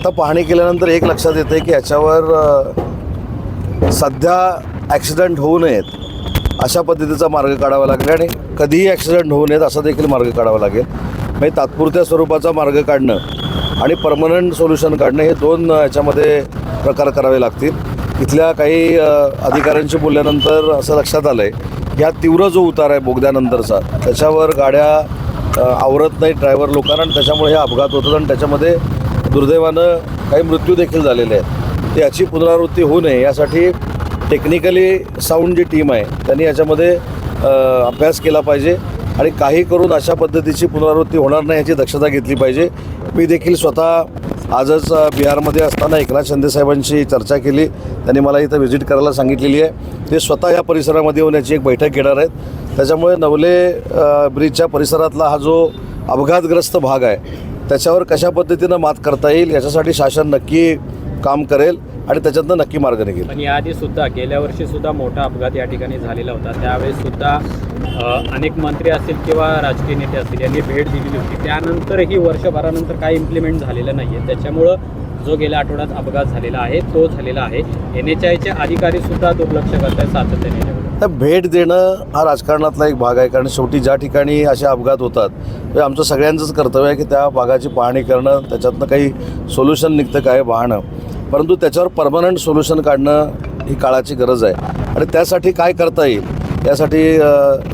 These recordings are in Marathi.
आता पाहणी केल्यानंतर एक लक्षात येते की याच्यावर सध्या ॲक्सिडेंट होऊ नयेत अशा पद्धतीचा मार्ग काढावा लागेल आणि कधीही ॲक्सिडेंट होऊ नयेत असा देखील मार्ग काढावा लागेल. म्हणजे तात्पुरत्या स्वरूपाचा मार्ग काढणं आणि परमनंट सोल्युशन काढणं हे दोन याच्यामध्ये प्रकार करावे लागतील. इथल्या काही अधिकाऱ्यांशी बोलल्यानंतर असं लक्षात आलं आहे की हा तीव्र जो उतार आहे बोगद्यानंतरचा त्याच्यावर गाड्या आवरत नाही ड्रायव्हर लोकांना आणि त्याच्यामुळे हे अपघात होतात आणि त्याच्यामध्ये दुर्दैवानं काही मृत्यू देखील झालेले आहेत. ते याची पुनरावृत्ती होऊ नये. यासाठी टेक्निकली साऊंड जी टीम आहे त्यांनी याच्यामध्ये अभ्यास केला पाहिजे आणि काही करून अशा पद्धतीची पुनरावृत्ती होणार नाही याची दक्षता घेतली पाहिजे. मी देखील स्वतः आजच बिहारमध्ये असताना एकनाथ शिंदेसाहेबांशी चर्चा केली. त्यांनी मला इथं व्हिजिट करायला सांगितलेली आहे. ते स्वतः या परिसरामध्ये येऊन याची एक बैठक घेणार आहेत. त्याच्यामुळे नवले ब्रिजच्या परिसरातला हा जो अपघातग्रस्त भाग आहे त्याच्यावर कशा पद्धतीनं मात करता येईल याच्यासाठी शासन नक्की काम करेल आणि त्याच्यातनं नक्की मार्ग निघेल. पण याआधी सुद्धा गेल्या वर्षी सुद्धा मोठा अपघात या ठिकाणी झालेला होता. त्यावेळेस सुद्धा अनेक मंत्री असतील किंवा राजकीय नेते असतील यांनी भेट दिलेली होती. त्यानंतरही वर्षभरानंतर काही इम्प्लिमेंट झालेलं नाही आहे त्याच्यामुळं जो गेल्या आठवड्यात अपघात झालेला आहे तो झालेला आहे. एन एच आयचे अधिकारी सुद्धा दुर्लक्ष करत आहेत सातत्याने. भेट देणं हा राजकारणातला एक भाग आहे कारण शेवटी ज्या ठिकाणी असे अपघात होतात ते आमचं सगळ्यांचंच कर्तव्य आहे की त्या भागाची पाहणी करणं त्याच्यातनं काही सोल्युशन निघतं काय पाहणं. परंतु त्याच्यावर परमनंट सोल्युशन काढणं ही काळाची गरज आहे. आणि त्यासाठी काय करता येईल? यासाठी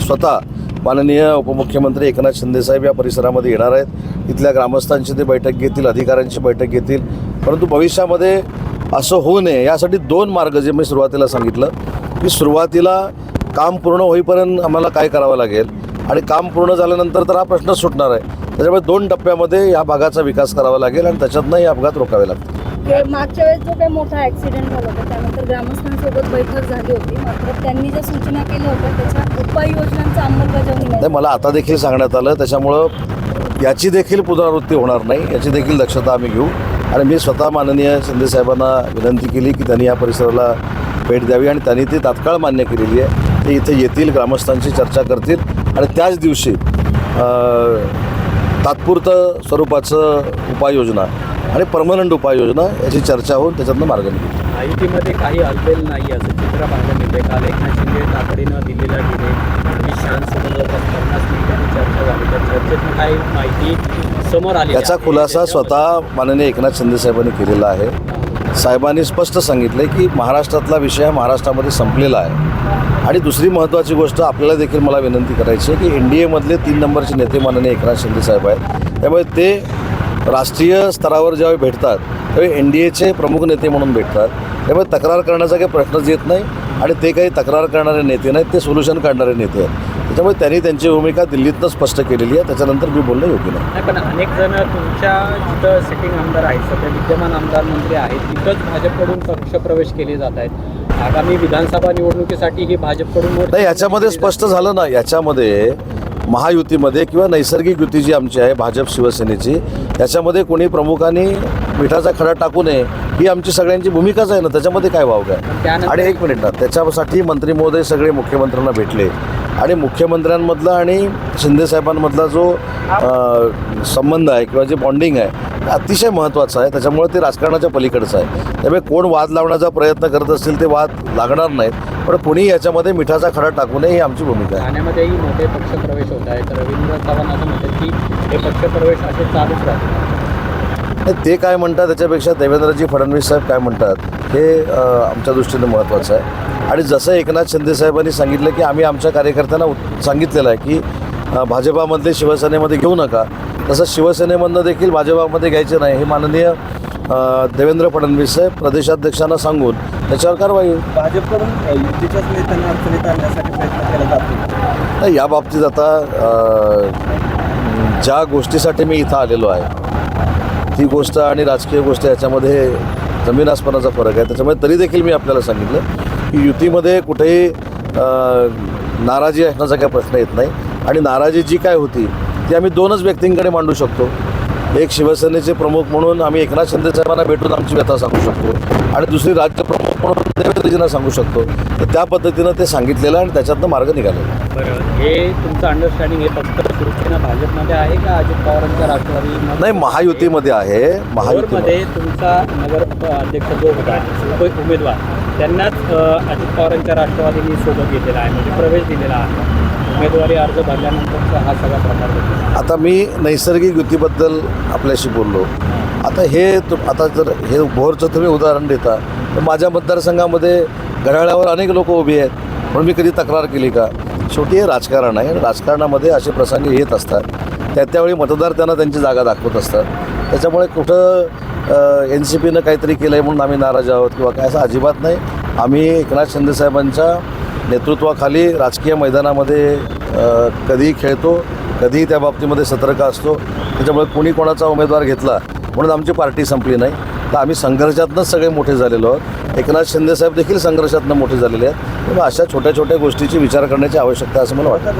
स्वतः माननीय उपमुख्यमंत्री एकनाथ शिंदेसाहेब या परिसरामध्ये येणार आहेत. इथल्या ग्रामस्थांची ते बैठक घेतील अधिकाऱ्यांची बैठक घेतील. परंतु भविष्यामध्ये असं होऊ नये यासाठी दोन मार्ग जे मी सुरुवातीला सांगितलं. की सुरुवातीला काम पूर्ण होईपर्यंत आम्हाला काय करावं लागेल? आणि काम पूर्ण झाल्यानंतर तर हा प्रश्न सुटणार आहे. त्याच्यामुळे दोन टप्प्यामध्ये या भागाचा विकास करावा लागेल आणि त्याच्यातनं हे अपघात रोखावे लागतील. मागच्या वेळेस जो काही मोठा ॲक्सिडेंट झाला होता त्यानंतर ग्रामस्थांसोबत बैठक झाली होती. मात्र त्यांनी ज्या सूचना केल्या होत्या त्याच्या उपाययोजनांचा अंमलबजावणी नाही. मला आता देखील सांगण्यात आलं. त्याच्यामुळं याची देखील पुनरावृत्ती होणार नाही. याची देखील दक्षता आम्ही घेऊ. आणि मी स्वतः माननीय शिंदेसाहेबांना विनंती केली की त्यांनी या परिसराला भेट द्यावी आणि त्यांनी ती तात्काळ मान्य केलेली आहे. ते इथे येतील ग्रामस्थांशी चर्चा करतील आणि त्याच दिवशी तात्पुरतं स्वरूपाचं उपाययोजना आणि परमनंट उपाययोजना याची चर्चा होऊन त्याच्यातनं मार्ग निघेल. माहितीमध्ये काही हलबेल नाही असं चित्र पाहायला मिळते. काल एकनाथ शिंदे तातडीनं दिल्लीला गेले आणि जवळपास पन्नास मिनिटांनी चर्चा झाली. चर्चेतून काही माहिती समोर आली याचा खुलासा स्वतः माननीय एकनाथ शिंदेसाहेबांनी केलेला आहे. साहेबांनी स्पष्ट सांगितलं की महाराष्ट्रातला विषय महाराष्ट्रामध्ये संपलेला आहे. आणि दुसरी महत्त्वाची गोष्ट आपल्याला देखील मला विनंती करायची आहे की एन डी एमधले तीन नंबरचे नेते माननीय एकनाथ शिंदेसाहेब आहेत. त्यामुळे ते राष्ट्रीय स्तरावर ज्यावेळी भेटतात त्यावेळी एन डी एचे प्रमुख नेते म्हणून भेटतात. त्यामुळे तक्रार करण्याचा काही प्रश्नच येत नाही आणि ते काही तक्रार करणारे नेते नाहीत ते सोल्युशन काढणारे नेते आहेत. त्याच्यामुळे त्यांनी त्यांची भूमिका दिल्लीतनं स्पष्ट केलेली आहे. त्याच्यानंतर मी बोलणं योग्य नाही. नाही पण अनेक जण तुमच्या जिथं सिटिंग आमदार आहेत सध्या विद्यमान आमदार मंत्री आहेत तिथंच भाजपकडून पक्षप्रवेश केले जात आहेत. आगामी विधानसभा निवडणुकीसाठी ही भाजपकडून नाही याच्यामध्ये स्पष्ट झालं ना याच्यामध्ये महायुतीमध्ये किंवा नैसर्गिक युती जी आमची आहे भाजप शिवसेनेची याच्यामध्ये कोणी प्रमुखांनी मिठाचा खडा टाकू नये ही आमची सगळ्यांची भूमिकाच आहे ना. त्याच्यामध्ये काय वाव काय? आणि एक मिनिट ना त्याच्यासाठी मंत्री महोदय सगळे मुख्यमंत्र्यांना भेटले. आणि मुख्यमंत्र्यांमधला आणि शिंदेसाहेबांमधला जो संबंध आहे किंवा जे बॉन्डिंग आहे ते अतिशय महत्त्वाचं आहे. त्याच्यामुळे ते राजकारणाच्या पलीकडचं आहे. त्यामुळे कोण वाद लावण्याचा प्रयत्न करत असतील ते वाद लागणार नाहीत. पण कोणी याच्यामध्ये मिठाचा खडा टाकू नये ही आमची भूमिका आहे. ठाण्यामध्येही मोठे पक्षप्रवेश होत आहेत. रवींद्र चव्हाण असं म्हणतात की हे पक्षप्रवेश असे चालूच राहतात ते काय म्हणतात त्याच्यापेक्षा देवेंद्रजी फडणवीस साहेब काय म्हणतात हे आमच्या दृष्टीने महत्त्वाचं आहे. आणि जसं एकनाथ शिंदे साहेबांनी सांगितलं की आम्ही आमच्या कार्यकर्त्यांना सांगितलेलं आहे की भाजपामधले शिवसेनेमध्ये घेऊ नका. तसं शिवसेनेमधनं देखील भाजपामध्ये घ्यायचे नाही हे माननीय देवेंद्र फडणवीस साहेब प्रदेशाध्यक्षांना सांगून त्याच्यावर कारवाई होईल. भाजपकडून या बाबतीत आता ज्या गोष्टीसाठी मी इथं आलेलो आहे ती गोष्ट आणि राजकीय गोष्ट याच्यामध्ये जमीन आसमानाचा फरक आहे. त्याच्यामुळे तरी देखील मी आपल्याला सांगितलं की युतीमध्ये कुठेही नाराजी असण्याचा काही प्रश्न येत नाही. आणि नाराजी जी काय होती ती आम्ही दोनच व्यक्तींकडे मांडू शकतो. एक शिवसेनेचे प्रमुख म्हणून आम्ही एकनाथ शिंदे साहेबांना भेटून आमची व्यथा सांगू शकतो. आणि दुसरी राज्य प्रमुख म्हणून देवेंद्रजींना सांगू शकतो. तर त्या पद्धतीनं ते सांगितलेलं आणि त्याच्यातनं मार्ग निघालेला बरं हे तुमचं अंडरस्टँडिंग हे फक्त शिवसेना भाजपमध्ये आहे का अजित पवारांच्या राष्ट्रवादी नाही महायुतीमध्ये आहे. महायुतीमध्ये. मध्ये तुमचा नगर अध्यक्ष जो होता उप- उमेदवार त्यांनाच अ, अजित पवारांच्या राष्ट्रवादीने सोबत घेतलेला आहे म्हणजे प्रवेश दिलेला आहे. उमेदवारी अर्ज भरल्यानंतरचा हा सगळा प्रकार आता मी नैसर्गिक युतीबद्दल आपल्याशी बोललो. आता हे तु- आता जर हे भोरचं तुम्ही उदाहरण देता तर माझ्या मतदारसंघामध्ये घड्याळावर अनेक लोक उभी आहेत म्हणून मी कधी तक्रार केली का? शेवटी हे राजकारण आहे. राजकारणामध्ये असे प्रसंग येत असतात. त्या त्यावेळी मतदार त्यांना त्यांची जागा दाखवत असतात. त्याच्यामुळे कुठं एन सी पीनं काहीतरी केलं आहे म्हणून आम्ही नाराज आहोत किंवा काय असं अजिबात नाही. आम्ही एकनाथ शिंदेसाहेबांच्या नेतृत्वाखाली राजकीय मैदानामध्ये कधीही खेळतो कधीही त्या बाबतीमध्ये सतर्क असतो. त्याच्यामुळे कोणी कोणाचा उमेदवार घेतला म्हणून आमची पार्टी संपली नाही. तर आम्ही संघर्षातनंच सगळे मोठे झालेलो आहोत. एकनाथ शिंदेसाहेब देखील संघर्षातनं मोठे झालेले आहेत. तेव्हा अशा छोट्या छोट्या गोष्टीची विचार करण्याची आवश्यकता असं मला वाटतं.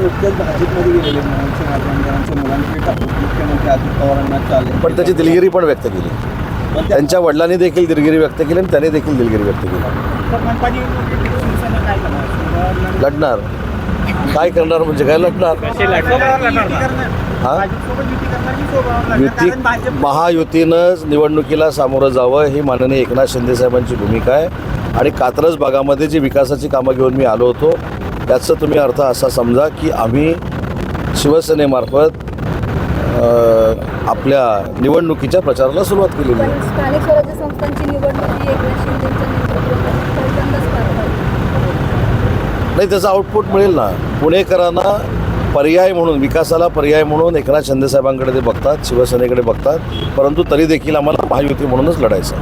पण त्याची दिलगिरी पण व्यक्त केली. त्यांच्या वडिलांनी देखील दिलगिरी व्यक्त केली आणि त्याने देखील दिलगिरी व्यक्त केली. लढणार. काय करणार म्हणजे काय लढणार? हा? युती महायुतीनंच निवडणुकीला सामोरं जावं ही माननीय एकनाथ शिंदेसाहेबांची भूमिका आहे. आणि कात्रज भागामध्ये जी विकासाची कामं घेऊन मी आलो होतो त्याचा तुम्ही अर्थ असा समजा की आम्ही शिवसेनेमार्फत आपल्या निवडणुकीच्या प्रचाराला सुरुवात केलेली आहे. नाही त्याचा आउटपुट मिळेल ना. पुणेकरांना पर्याय म्हणून विकासाला पर्याय म्हणून एकनाथ शिंदेसाहेबांकडे ते बघतात शिवसेनेकडे बघतात परंतु तरी देखील आम्हाला महायुती म्हणूनच लढायचं